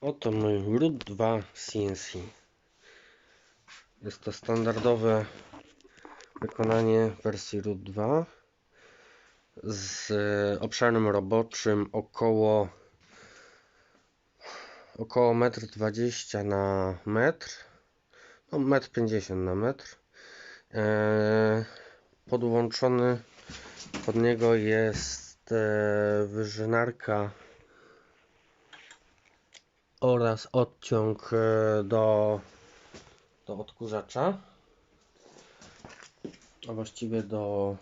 Oto mój RUT 2 CNC. Jest to standardowe wykonanie wersji RUT 2 z obszarem roboczym około około 1,20 m na metr no 1,50 m na metr e, podłączony pod niego jest e, wyżynarka oraz odciąg e, do, do odkurzacza. A właściwie do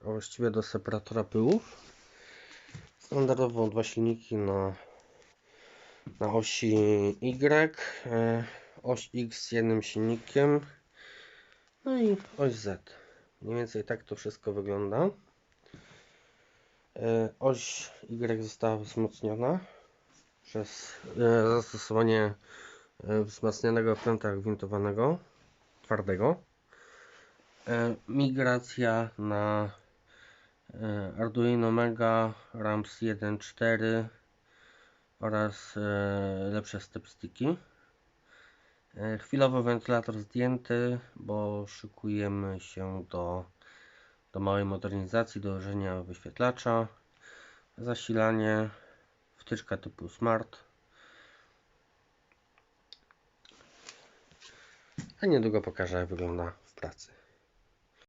a właściwie do separatora pyłów standardowo dwa silniki na, na osi Y e, oś X z jednym silnikiem no i oś Z mniej więcej tak to wszystko wygląda. E, oś Y została wzmocniona przez e, zastosowanie wzmacnianego pręta gwintowanego twardego. Migracja na Arduino Mega RAMS 1.4 oraz lepsze stepsticki chwilowo wentylator zdjęty bo szykujemy się do, do małej modernizacji dołożenia wyświetlacza. Zasilanie wtyczka typu smart. A niedługo pokażę jak wygląda w pracy